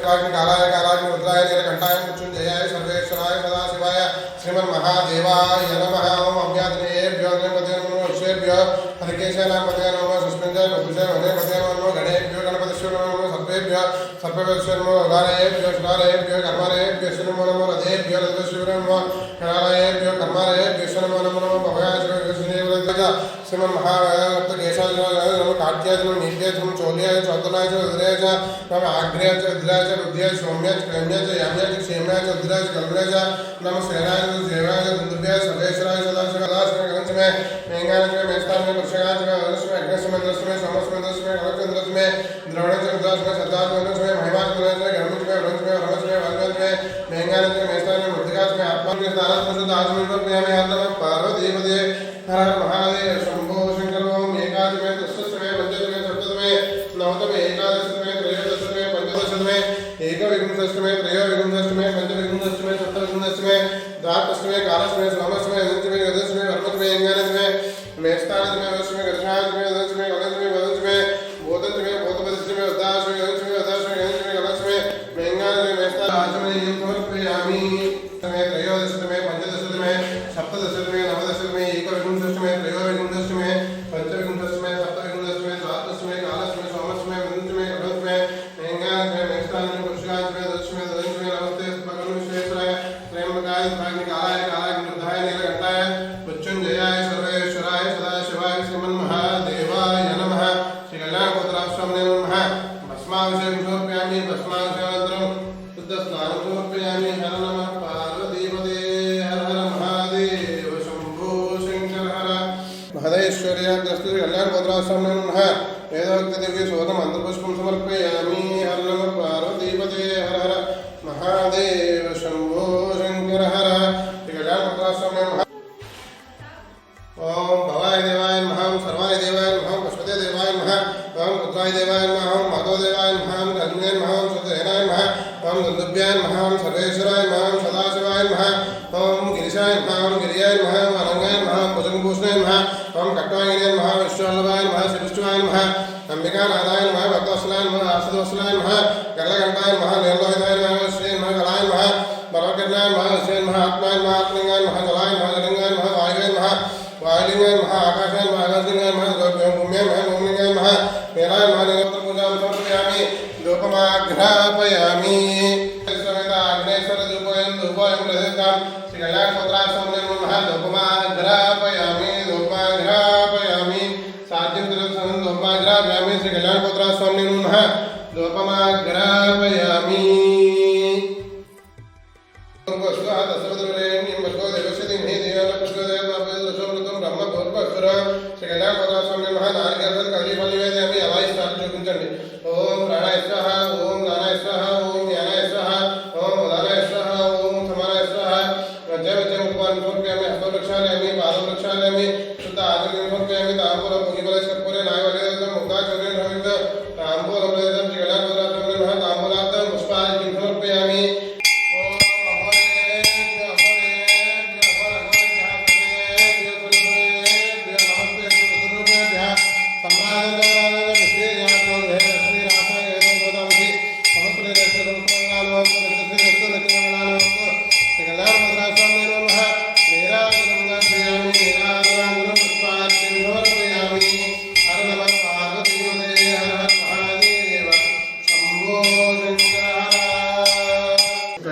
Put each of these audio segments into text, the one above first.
శివాగ్నికాలాయ కాలాగ్ని రుద్రాయ నీల కంఠాయ మృత్యుంజయాయ సర్వేశ్వరాయ సదాశివాయ శ్రీమన్ మహాదేవాయ నమ. ఓం అభ్యాతనేభ్యో పదే నమో విశ్వేభ్యో హరికేశాయ పదే నమో సుస్మింజాయ పదే పదే నమో గణేభ్యో గణపతిశ్వరో सर्वेभ्यो नमो उदारेभ्यो सुदारेभ्यो कर्मारेभ्यो नमो नमो रथेभ्यो रथश्वरो नमो कणालयेभ्यो कर्मालयेभ्यो नमो नमो नमो भवाय श्रीमन् महागणपत केशाय नमो काट्याय नमो नीत्याय नमो चोल्याय चौतलाय च उदराय च नमो आग्र्याय च उदराय च रुद्राय सौम्याय च क्लम्याय च याम्याय च क्षेम्याय च उदराय च कल्पनाय च नमो सेनाय च देवाय च दुर्भ्याय सर्वेश्वराय सदाशिव सदाशिव गणचमे मेंगाय च मेस्ताय च पुरुषाय च अनस्मे अग्नस्मे दस्मे समस्मे दस्मे गणचन्द्रस्मे द्रवणे च रुद्रास्मे सदास्मे दस्मे महिमास्मे गणमस्मे वरंस्मे वरमस्मे वल्मस्मे मेंगाय च मेस्ताय च मृतिकास्मे आत्मास्मे स्थानस्मे शुद्धास्मे प्रभयामि हरतम पार्वतीपदे हर हर महादेव शंभो शंकर ओम एकादशमे दशमे पंचदशमे सप्तदशमे नवदशमे एकादशमे त्रयोदशमे पंचदशमे एकविंशतिमे त्रयोविंशतिमे पंचविंशतिमे सप्तविंशतिमे द्वादशमे कालशमे सोमशमे दशमे गदशमे वर्मशमे इंगानशमे మేష్టానజమే వదస్మే గర్జనాజమే వదస్మే గలజమే వదస్మే బోధంజమే బోధపదస్మే వదాస్మే గలజమే వదాస్మే గలజమే గలజమే మేంగానజమే మేష్టానజమే యోగోర్పయామి महदेश्वर्याग्रस्तु कल्याणपुत्राश्रमणे नमः वेदोक्तदिव्य शोधम् अन्तर्पुष्पं समर्पयामि हर नमः पार्वतीपदे हर हर महादेव शम्भो शङ्कर हर श्रीकल्याणपुत्राश्रमणे नमः ओम भवाय देवाय नमः ओम सर्वाय देवाय नमः ओम पशुपते देवाय नमः ओम पुत्राय देवाय नमः ओम माधव देवाय नमः ओम गंगे नमः ओम सुधेनाय नमः ओम दुन्दुभ्याय नमः ओम सर्वेश्वराय नमः ओम सदाशिवाय नमः ओम गिरिशाय नमः ओम गिरियाय नमः ओम अरंगाय नमः ओम भुजंगभूषणाय नमः ओम कट्वागिरियाय नमः विश्ववल्लभाय नमः श्रीविष्णुवाय नमः अंबिकानाथाय नमः भक्तवत्सलाय नमः आसुदवत्सलाय नमः गरलकण्ठाय नमः निर्लोहिताय नमः श्री नमः गलाय नमः बलवकर्णाय नमः श्री नमः आत्माय नमः आत्मलिंगाय नमः जलाय नमः जलिंगाय नमः वायुवे नमः वायुलिंगाय नमः आकाशाय नमः आकाशलिंगाय नमः भूम्याय नमः भूमिलिंगाय नमः मेलाय नमः निरन्तर पूजां समर्पयामि धूपमाघ्रापयामि समेत आग्नेश्वर धूपोऽयं धूपोऽयं प्रसिद्धां श्रीकल्याणपुत्राश्रमणे नमः धूपमाघ्रापयामि धूपमाघ्रापयामि ग्रामे श्री कल्याण पुत्रा स्वामी नुम लोपमा ग्रामयामी श्री कल्याण पुत्रा स्वामी महा नारे कल्याण पुत्रा स्वामी महा नारे कल्याण पुत्रा स्वामी महा नारे प्रक्षालयामि शुद्ध आदिनिर्भक्त्यामि ताम्बूलमुखिबलसर्पुरे नायवलेदं मुक्ताचुरे नमिन्द ताम्बूलमुलेद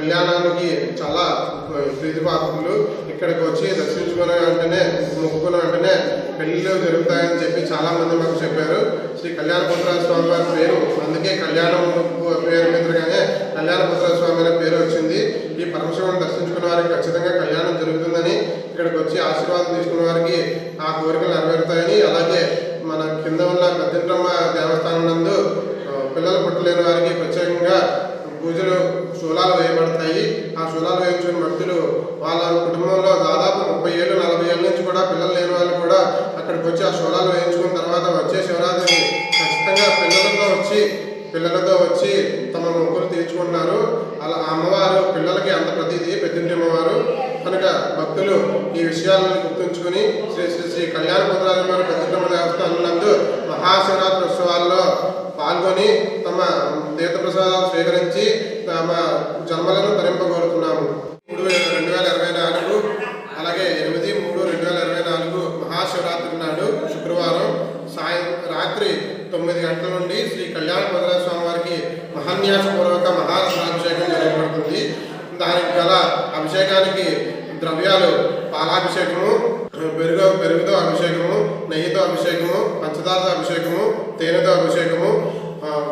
కళ్యాణానికి చాలా ప్రీతిపాత్రులు. ఇక్కడికి వచ్చి దర్శించుకున్న వెంటనే మొక్కుకున్న వెంటనే పెళ్ళిళ్ళు జరుగుతాయని చెప్పి చాలా మంది మాకు చెప్పారు. శ్రీ కళ్యాణపుత్ర స్వామి వారి పేరు కూడా అక్కడికి వచ్చి ఆ శోలాలు వేయించుకున్న తర్వాత వచ్చే శివరాత్రికి ఖచ్చితంగా పిల్లలతో వచ్చి పిల్లలతో వచ్చి తమ మొక్కులు తీర్చుకుంటున్నారు. అలా అమ్మవారు పిల్లలకి అంత ప్రతిదీ పెద్దింటి అమ్మవారు. కనుక భక్తులు ఈ విషయాలను గుర్తుంచుకుని శ్రీ శ్రీ శ్రీ కళ్యాణ పుత్రాలవారి పెద్దింటమ్మ దేవస్థానం నందు మహాశివరాత్రి ఉత్సవాల్లో పాల్గొని తమ తీర్థప్రసాదాలు స్వీకరించి తమ జన్మలను తరింపగోరుతున్నాము. ద్రవ్యాలు పాలాభిషేకము పెరుగు పెరుగుతో అభిషేకము నెయ్యితో అభిషేకము పంచదారతో అభిషేకము తేనెతో అభిషేకము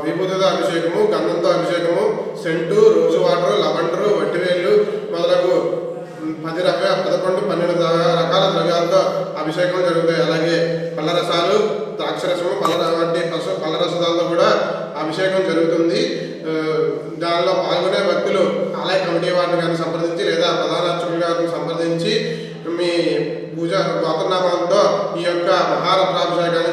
విభూతితో అభిషేకము గంధంతో అభిషేకము సెంటు రోజు వాటర్ లవండరు వట్టివేళ్ళు మొదలగు పది రకాల పదకొండు పన్నెండు రకాల ద్రవ్యాలతో అభిషేకం జరుగుతాయి. అలాగే పళ్ళ రసాలు ద్రాక్షరసము పళ్ళ వంటి పసు పళ్ళ రసాలతో కూడా అభిషేకం జరుగుతుంది. దానిలో పాల్గొనే భక్తులు ఆలయ కమిటీ వారిని కానీ సంప్రదించి లేదా ప్రధాన అర్చకులు గారిని సంప్రదించి మీ పూజ గోత్రనామాలతో ఈ యొక్క మహారత్నాభిషేకాన్ని